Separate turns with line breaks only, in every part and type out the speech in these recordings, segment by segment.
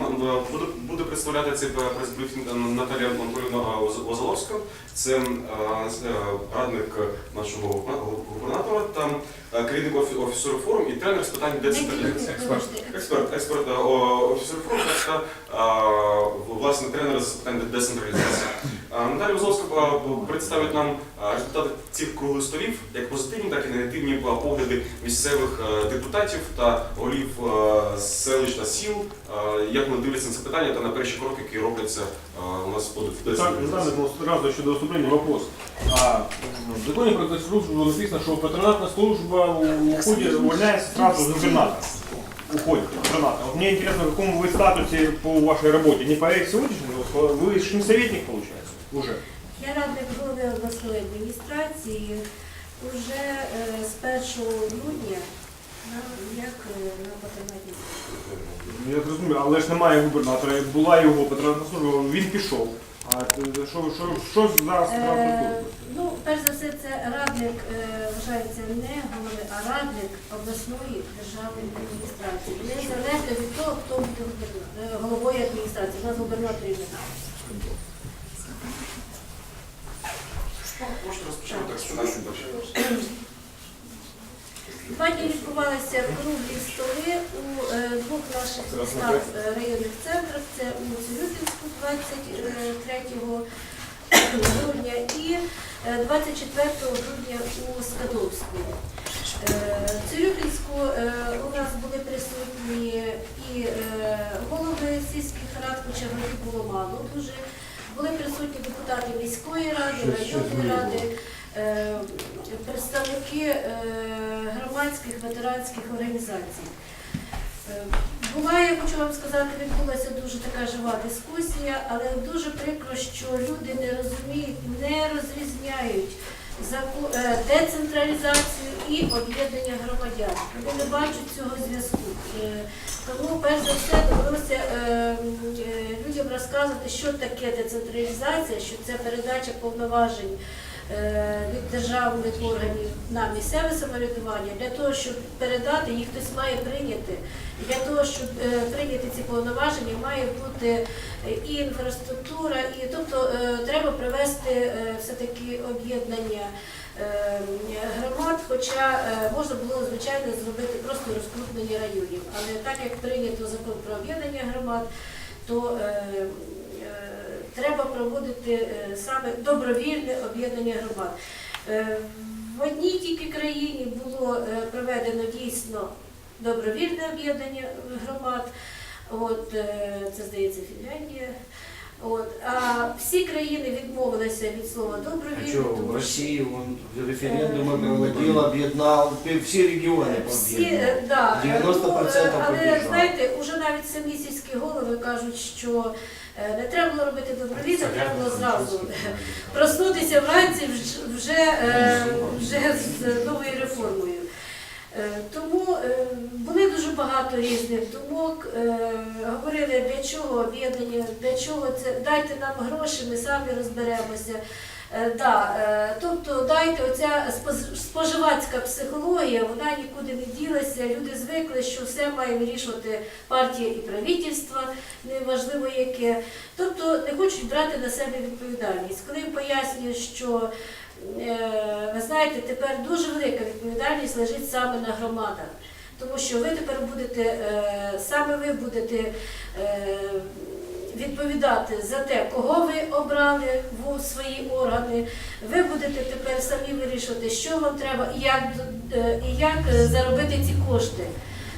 м- буде, буде представляти цей прес-брифінг Наталія Антонівна Оз- Озоловська. Це е, е, радник нашого губернатора та е, керівник офі- офісу реформ і тренер з питань децентралізації.
Експерт.
Експерт, експерт е, офісу реформ та е, власне тренер з питань децентралізації. Е, Наталія Озоловська е, представить нам е, результати цих круглих столів, як позитивні, так і негативні е, погляди місцевих е, депутатів та голів е, селищ та сіл, е, як вони дивляться на це питання та на перші кроки, які робляться е, у нас по
Так,
децентралізації.
Александр, ну, сразу еще до выступления вопрос. А, м, в законе про службу написано, что патронатная служба уходит, увольняется сразу с губернатора. Уходит губернатор. Вот мне интересно, в каком вы статусе по вашей работе? Не по сегодняшнему, вы же не советник, получается, уже.
Я радник голови обласної адміністрації вже е, з 1 грудня на, як е, на патронатній службі.
Я зрозумів, але ж немає губернатора, була його патронатна служба, він пішов. А е, що, що, що зараз
Е, ну, перш за все, це радник е, вважається не голови, а радник обласної державної адміністрації. Незалежно від того, хто буде губерна- е, головою адміністрації. У нас губернаторів немає.
Можете розпочати так з.
Два дні відбувалися круглі столи у е, двох наших містах е, районних центрах. Це у Цюрюпінську 23 грудня і е, 24 грудня у Скадовську. Е, В Цюрюпінську е, у нас були присутні і е, голови сільських рад, хоча голів було мало дуже. Були присутні депутати міської ради, районної ради, е, представники е, громадських ветеранських організацій. Е, Була, я хочу вам сказати, відбулася дуже така жива дискусія, але дуже прикро, що люди не розуміють, не розрізняють децентралізацію і об'єднання громадян. Вони не бачать цього зв'язку. Е, Тому, перш за все, довелося е, е, людям розказувати, що таке децентралізація, що це передача повноважень е, від державних органів на місцеве самоврядування. Для того, щоб передати, їх хтось має прийняти. Для того, щоб е, прийняти ці повноваження, має бути е, і інфраструктура, і тобто треба привести все-таки об'єднання громад, хоча можна було, звичайно, зробити просто розкрупнення районів. Але так як прийнято закон про об'єднання громад, то треба проводити е, саме добровільне об'єднання громад. Е, В одній тільки країні було е, проведено дійсно добровільне об'єднання громад. От, е, це здається Фінляндія. От, а всі країни відмовилися від слова
А
добровільне.
что,
тому
в
що-
России он референдумы проводил, объединял все регионы
Всі,
объединял.
е, да, е,
90%
ну, е, але
побіжало.
знаєте, уже навіть самі сільські голови кажуть, що е, не треба було робити добровільно, треба було зразу проснутися вранці вже, е, вже з новою реформою. Е, Тому е, були дуже багато різних думок. е, Говорили, для чого об'єднання, для чого це дайте нам гроші, ми самі розберемося. Е, Да, е, тобто дайте оця споживацька психологія, вона нікуди не ділася. Люди звикли, що все має вирішувати партія і правительство, неважливо яке. Тобто не хочуть брати на себе відповідальність. Коли пояснюють, що е, ви знаєте, тепер дуже велика відповідальність лежить саме на громадах. Тому що ви тепер будете, саме ви будете відповідати за те, кого ви обрали в свої органи. Ви будете тепер самі вирішувати, що вам треба і як, е, і як заробити ці кошти.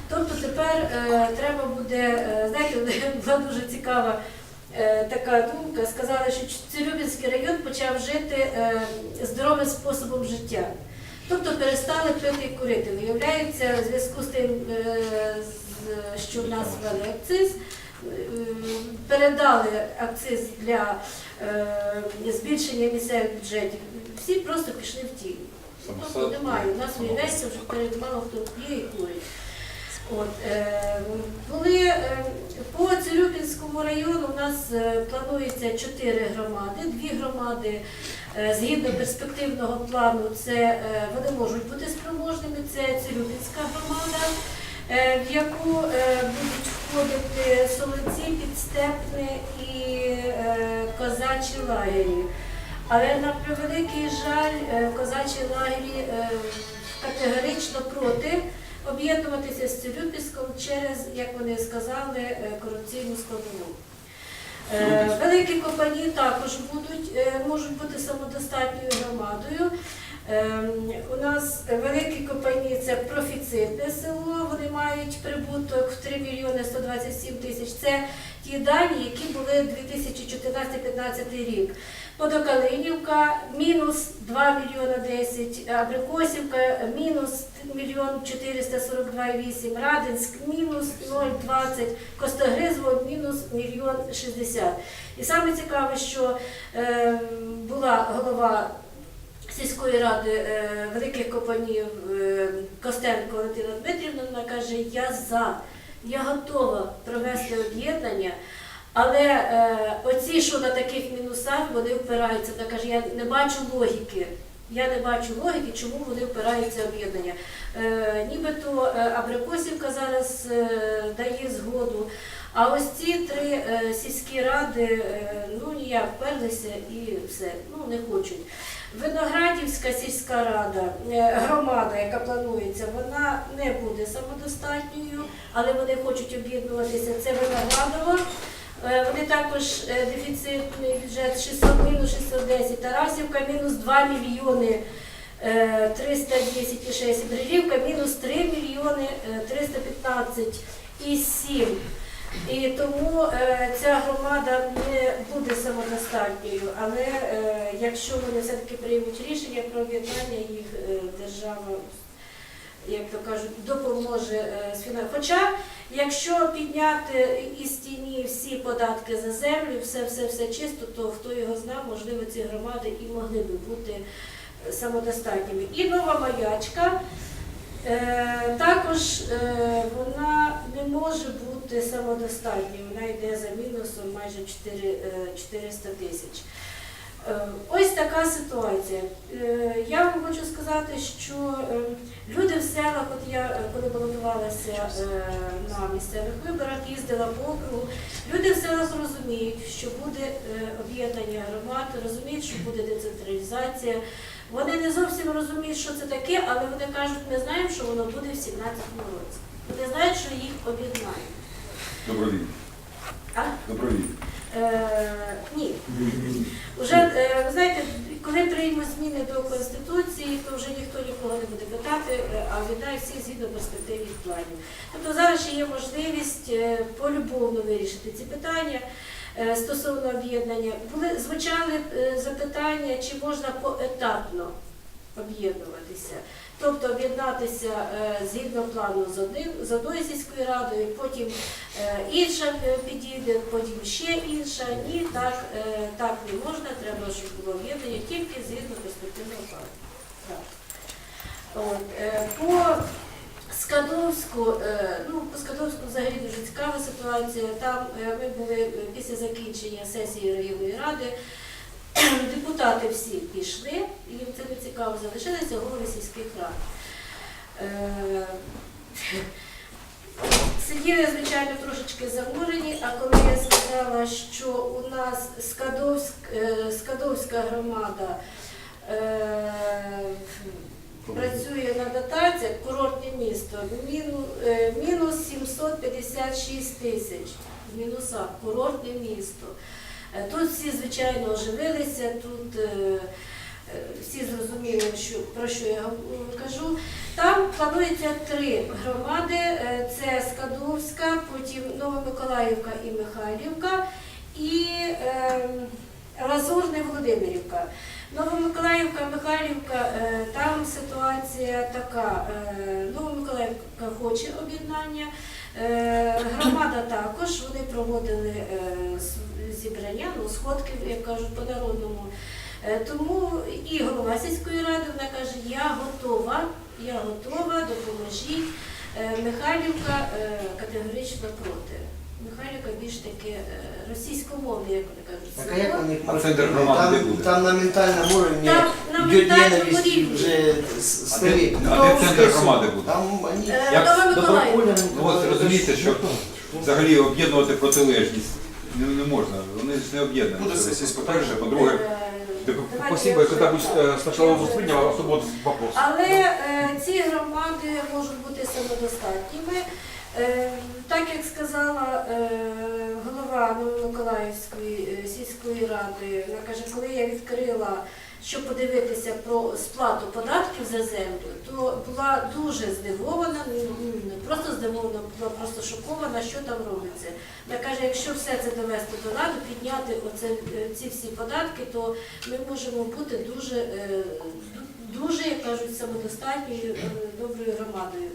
Тобто тепер е, треба буде, е, знаєте, була дуже цікава е, така думка. Сказали, що Цирюбінський район почав жити е, здоровим способом життя. Тобто перестали пити і курити. Виявляється, в зв'язку з тим, е, що в нас ввели акциз, передали акциз для е, збільшення місцевих бюджетів. Всі просто пішли в тінь. Тобто немає. У нас виявляється вже перед мало хто п'є і курить. От, е, були е, по Цирюпінському району у нас е, планується чотири громади, дві громади е, згідно перспективного плану, це е, вони можуть бути спроможними. Це Цирюпінська громада, е, в яку е, будуть входити Солонці, Підстепне і е, Козачі лагері. Але на превеликий жаль, е, козачі лагері е, категорично проти об'єднуватися з Цирюпіском через, як вони сказали, е, корупційну складову. Е, Великі компанії також будуть, е, можуть бути самодостатньою громадою. Ем, У нас великі компанії це профіцитне село, вони мають прибуток в 3 мільйони 127 тисяч. Це ті дані, які були 2014-2015 рік. Подокалинівка мінус 2 мільйона 10, Абрикосівка мінус мільйон 442,8, Радинськ мінус 0,20, Костогризово мінус мільйон 60. І саме цікаве, що е, була голова сільської ради е, великих компаній е, Костенко Валентина Дмитрівна, вона каже, я за, я готова провести об'єднання, але е, оці, що на таких мінусах, вони впираються. Вона каже, я не бачу логіки. Я не бачу логіки, чому вони впираються об'єднання. Е, нібито е, Абрикосівка зараз е, дає згоду. А ось ці три е, сільські ради е, ну ніяк вперлися і все, ну не хочуть. Виноградівська сільська рада, е, громада, яка планується, вона не буде самодостатньою, але вони хочуть об'єднуватися. Це Виноградова. Е, Вони також е, дефіцитний бюджет 600 мінус 610, Тарасівка мінус 2 мільйони е, 310,6, Брилівка мінус 3 мільйони е, 315,7. І тому е, ця громада не буде самодостатньою, але е, якщо вони все-таки приймуть рішення про об'єднання, їх е, держава, як то кажуть, допоможе е, з фінансуванням. Хоча, якщо підняти із тіні всі податки за землю, все, все, все чисто, то хто його знав, можливо, ці громади і могли би бути е, самодостатніми. І нова маячка. Е, Також е, вона не може бути самодостатньою, вона йде за мінусом майже 4, е, 400 тисяч. Е, Ось така ситуація. Е, Я вам хочу сказати, що люди в селах, от я коли балотувалася на місцевих виборах, їздила по округу, люди в селах розуміють, що буде об'єднання громад, розуміють, що буде децентралізація. Вони не зовсім розуміють, що це таке, але вони кажуть, ми знаємо, що воно буде в 17-му році. Вони знають, що їх об'єднають.
Добровільно.
А?
Добровільно.
Е, ні. Уже, е, ви знаєте, коли приймуть зміни до Конституції, то вже ніхто нікого не буде питати, е, а віддає всіх згідно перспективних планів. Тобто зараз ще є можливість е, полюбовно вирішити ці питання е, стосовно об'єднання. Були звучали е, запитання, чи можна поетапно об'єднуватися. Тобто об'єднатися е, згідно плану з одним з одною сільською радою, потім інша е, підійде, потім ще інша. Ні, так, е, так не можна, треба, щоб було об'єднання тільки згідно перспективного плану. От, е, по Скадовську, е, ну по Скадовську взагалі дуже цікава ситуація. Там е, ми були е, після закінчення сесії районної ради. Депутати всі пішли, їм це не цікаво, залишилися голови сільських рад. Сиділи, звичайно, трошечки замурені, а коли я сказала, що у нас Скадовськ, е, Скадовська громада е, працює на дотаціях, курортне місто, міну- е, мінус 756 тисяч в мінусах, курортне місто. Е, Тут всі, звичайно, оживилися, тут е, всі зрозуміли, що, про що я кажу. Там планується три громади: е, це Скадовська, потім Новомиколаївка і Михайлівка, і е, Лазурне Володимирівка. Новомиколаївка, Михайлівка, е, там ситуація така. е, Новомиколаївка хоче об'єднання. Громада також, вони проводили зібрання, ну, сходки, як кажуть, по-народному. Е, Тому і голова сільської ради вона каже, я готова, я готова, допоможіть. Е, Михайлівка е, категорично проти. Михайлівка більш таке е, російськомовне, як вони кажуть.
Так а як вони
А центр громади де
там,
буде?
там на ментальному уровне
Там на
идет
ментальному
ненависть
рівні.
уже с-
А де-
столетия.
а де центр громади буде?
Там они...
Е,
Як
Новомиколаївка.
Ну от розумієте, що взагалі об'єднувати протилежність не, не можна. Вони ж не об'єднані.
Буде
Це
сесія з
По-перше, по-друге,
Е,
Так,
Спасибо, когда будет сначала
вже-
а потом вот вопрос.
Але е, ці громади можуть бути самодостатніми. Е, так як сказала е, голова Новомиколаївської е, сільської ради, вона каже, коли я відкрила, щоб подивитися про сплату податків за землю, то була дуже здивована, ну, ну, не просто здивована, була просто шокована, що там робиться. Вона каже, якщо все це довести до ладу, підняти оце, е, ці всі податки, то ми можемо бути дуже, е, дуже, як кажуть, самодостатньою е, доброю громадою.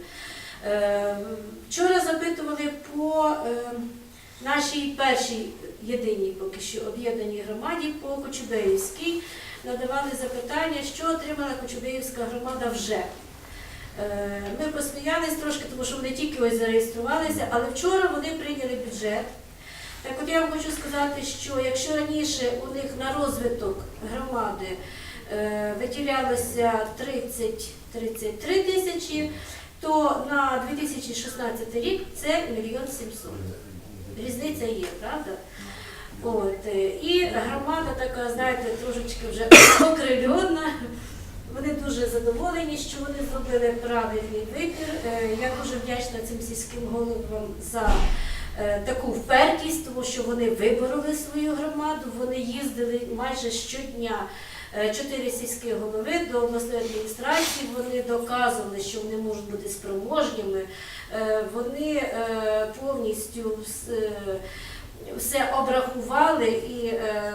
Вчора запитували по нашій першій єдиній поки що об'єднаній громаді по Кочубеївській. Надавали запитання, що отримала Кочубеївська громада вже. Е, Ми посміялись трошки, тому що вони тільки ось зареєструвалися, але вчора вони прийняли бюджет. Так от я вам хочу сказати, що якщо раніше у них на розвиток громади е, виділялося 30-33 тисячі, то на 2016 рік це мільйон сімсот. Різниця є, правда? От, е, і громада така, знаєте, трошечки вже окрильона. Вони дуже задоволені, що вони зробили правильний вибір. Е, Я дуже вдячна цим сільським головам за е, таку впертість, тому що вони вибороли свою громаду, вони їздили майже щодня. Е, Чотири сільські голови до обласної адміністрації вони доказували, що вони можуть бути спроможніми. Е, Вони е, повністю все обрахували і е,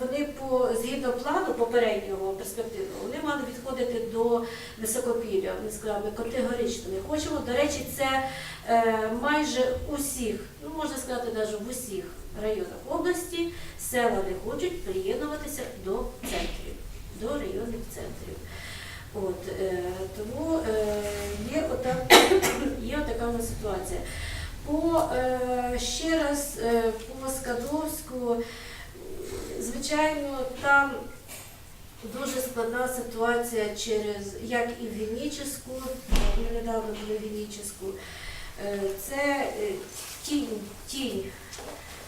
вони по згідно плану попереднього перспективного вони мали відходити до високопілля. Вони сказали, ми категорично не хочемо. До речі, це е, майже усіх, ну можна сказати, навіть в усіх районах області села не хочуть приєднуватися до центрів, до районних центрів. От, е, тому е, є, ота, є така у нас ситуація. По, е, ще раз е, по Скадовську, звичайно, там дуже складна ситуація через як і в Вінническу, ми недавно були в Вінническу, Е, це тінь, тінь.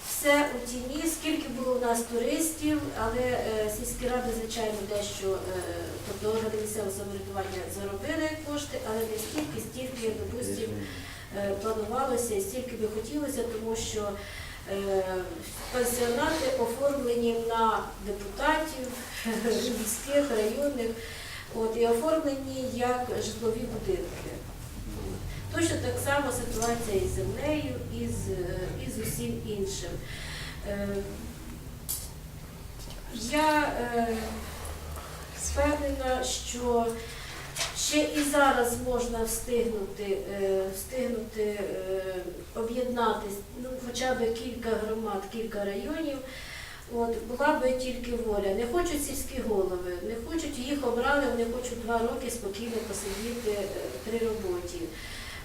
Все у тіні, скільки було у нас туристів, але е, сільські ради, звичайно, дещо, е, тобто органи місцевого самоврядування заробили кошти, але не стільки, стільки, допустимо, планувалося і стільки би хотілося, тому що е, пансіонати оформлені на депутатів міських, районних, от, і оформлені як житлові будинки. Точно так само ситуація із землею, і з, е, і з усім іншим. Е, Я е, впевнена, що зараз можна встигнути, е, встигнути об'єднатися, об'єднати ну, хоча б кілька громад, кілька районів. От, була би тільки воля. Не хочуть сільські голови, не хочуть їх обрали, вони хочуть два роки спокійно посидіти е, при роботі.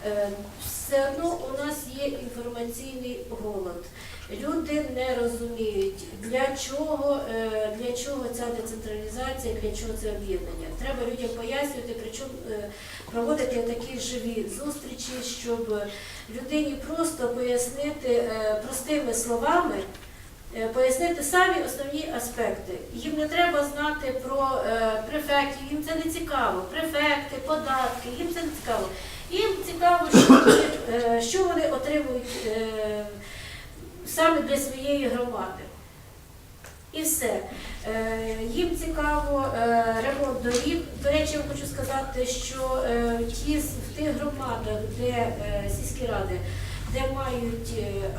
Е, Все одно у нас є інформаційний голод. Люди не розуміють, для чого, е, для чого ця децентралізація, для чого це об'єднання. Треба людям пояснювати, причому е, проводити такі живі зустрічі, щоб людині просто пояснити простими словами. Пояснити самі основні аспекти. Їм не треба знати про префектів, їм це не цікаво. Префекти, податки, їм це не цікаво. Їм цікаво, що вони, е, що вони отримують е, саме для своєї громади. І все. Е, Їм цікаво ремонт доріг. До речі, я хочу сказати, що ті, в тих громадах, де сільські ради, де мають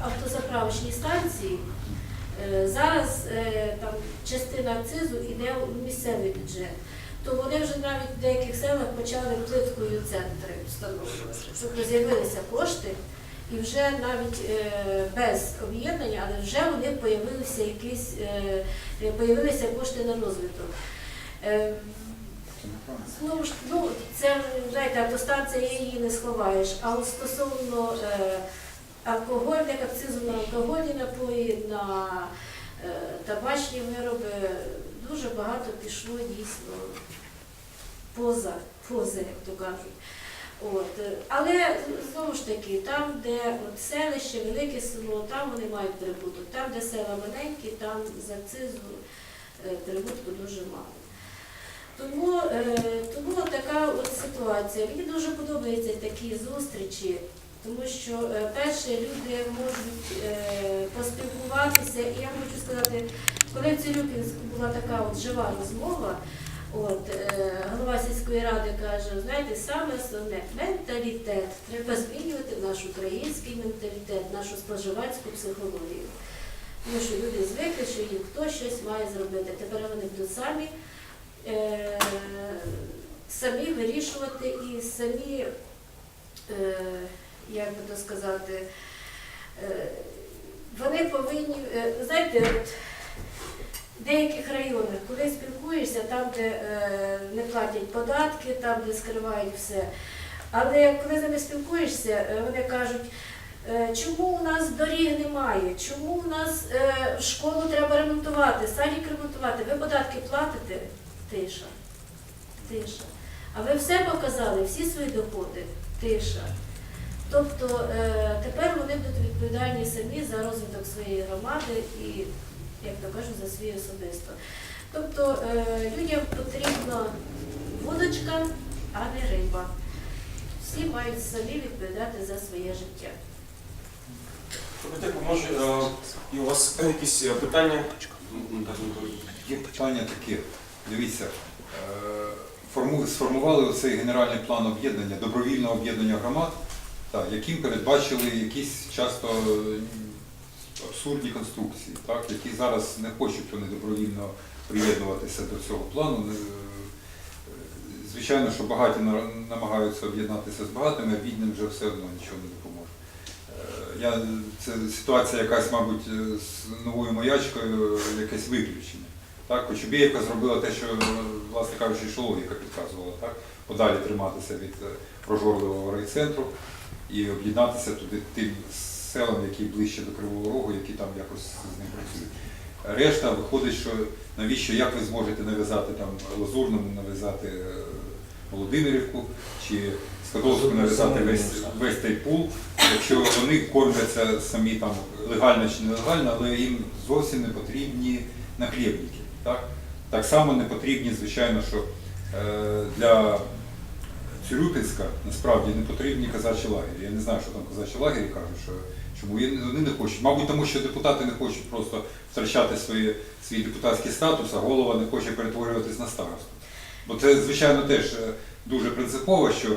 автозаправочні станції, зараз там частина акцизу йде у місцевий бюджет. То вони вже навіть в деяких селах почали плиткою центри встановлювати. Тобто з'явилися кошти, і вже навіть е, без об'єднання, але вже вони появилися якісь е, е, появилися кошти на розвиток. Знову ж ну, це знаєте, автостанція її не сховаєш. А от стосовно алкогольних акцизу на алкогольні напої, на табачні вироби, дуже багато пішло дійсно поза, поза, як то кажуть. От. Але знову ж таки, там, де от селище, велике село, там вони мають прибуток. Там, де села маленькі, там з акцизу е, прибутку дуже мало. Тому, е, тому така от ситуація. Мені дуже подобаються такі зустрічі, тому що е, перше люди можуть поспілкуватися. І я хочу сказати, коли в Цирюкінську була така от жива розмова, от е, голова сільської ради каже, знаєте, саме основне менталітет. Треба змінювати наш український менталітет, нашу споживацьку психологію. Тому що люди звикли, що їм хтось щось має зробити. Тепер вони будуть самі е, самі вирішувати і самі, е, як би то сказати, е, вони повинні, е, знаєте, от деяких районах, коли спілкуєшся, там, де е, не платять податки, там, де скривають все. Але коли з ними спілкуєшся, е, вони кажуть, е, чому у нас доріг немає, чому у нас е, школу треба ремонтувати, садик ремонтувати, ви податки платите? Тиша. Тиша. А ви все показали, всі свої доходи? Тиша. Тобто е, тепер вони будуть відповідальні самі за розвиток своєї громади і, як то кажуть, за свій особисто. Тобто е, людям потрібна вудочка, а не риба. Всі мають самі відповідати за своє життя.
Добре, Може, е, і у вас якісь е, питання?
Є питання таке. Дивіться, е, сформували оцей генеральний план об'єднання, добровільного об'єднання громад, яким передбачили якісь часто абсурдні конструкції, так, які зараз не хочуть вони добровільно приєднуватися до цього плану. Е, Звичайно, що багаті намагаються об'єднатися з багатими, а бідним вже все одно нічого не допоможе. Е, Я, це ситуація якась, мабуть, е, з новою маячкою, якесь виключення. Так, Кочубєєвка зробила те, що, власне кажучи, що логіка підказувала, так? подалі триматися від прожорливого райцентру і об'єднатися туди тим селам, які ближче до Кривого Рогу, які там якось з ним працюють. Решта виходить, що навіщо, як ви зможете нав'язати там Лазурному, нав'язати е, Володимирівку чи Скадовську нав'язати весь, весь той пул, якщо вони кормляться самі там легально чи нелегально, але їм зовсім не потрібні нахлєбники. Так, так само не потрібні, звичайно, що е, для Цюрюпінська насправді не потрібні казачі лагері. Я не знаю, що там казачі лагері кажуть, що чому вони не хочуть. Мабуть, тому що депутати не хочуть просто втрачати свої, свій депутатський статус, а голова не хоче перетворюватись на старосту. Бо це, звичайно, теж е, дуже принципово, що е,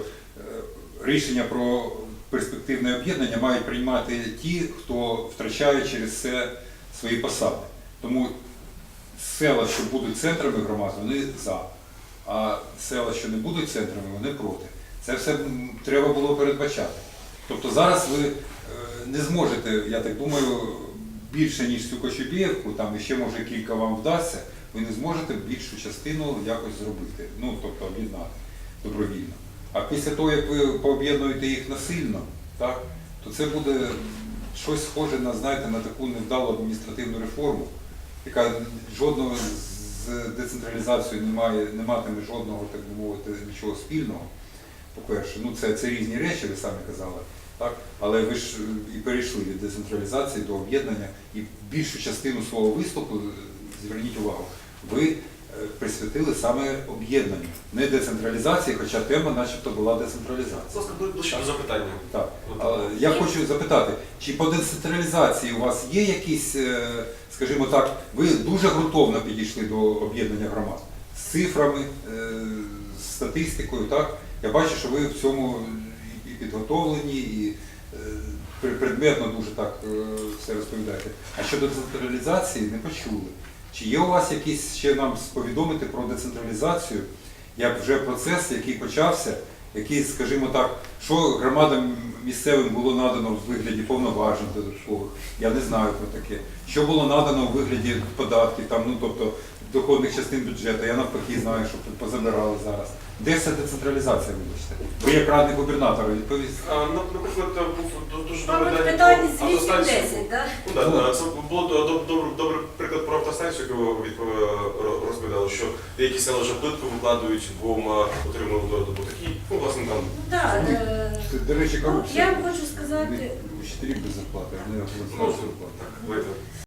рішення про перспективне об'єднання мають приймати ті, хто втрачає через це свої посади. Тому села, що будуть центрами громад, вони за. А села, що не будуть центрами, вони проти. Це все треба було передбачати. Тобто зараз ви не зможете, я так думаю, більше, ніж цю Кочубіївку, там ще може кілька вам вдасться, ви не зможете більшу частину якось зробити, ну тобто об'єднати добровільно. А після того, як ви пооб'єднуєте їх насильно, так, то це буде щось схоже на, знаєте, на таку невдалу адміністративну реформу, яка жодного з децентралізацією не, має, не матиме жодного, так би мовити, нічого спільного. По-перше, ну це, це різні речі, ви самі казали. Так? Але ви ж е, і перейшли від децентралізації до об'єднання і більшу частину свого виступу, е, зверніть увагу, ви е, присвятили саме об'єднанню, не децентралізації, хоча тема начебто була децентралізація.
Ласка, ближче запитання.
Так. Але я хочу запитати, чи по децентралізації у вас є якісь, скажімо так, ви дуже ґрунтовно підійшли до об'єднання громад з цифрами, з статистикою, так? Я бачу, що ви в цьому підготовлені, і е, предметно дуже так е, все розповідаєте. А щодо децентралізації не почули. Чи є у вас якісь ще нам повідомити про децентралізацію, як вже процес, який почався, який, скажімо так, що громадам місцевим було надано в вигляді повноважень додаткових, я не знаю про таке. Що було надано у вигляді податків, там, ну тобто доходних частин бюджету, я навпаки знаю, що позабирали зараз. Де це децентралізація, вибачте? Ви як радник губернатора відповість.
А, на- Наприклад, був дуже добрий
Мабуть, питання з
автостанцію.
8-10, так?
Ну, це було до- до- приклад про автостанцію, яку ви розповідали, що деякі села вже плитку викладують, бо отримали до, до такі, ну, власне, там
Ну, так, е,
до речі,
ну, я вам хочу сказати,
Вчителі без зарплати,
Ну,
оплачують зарплату.
так.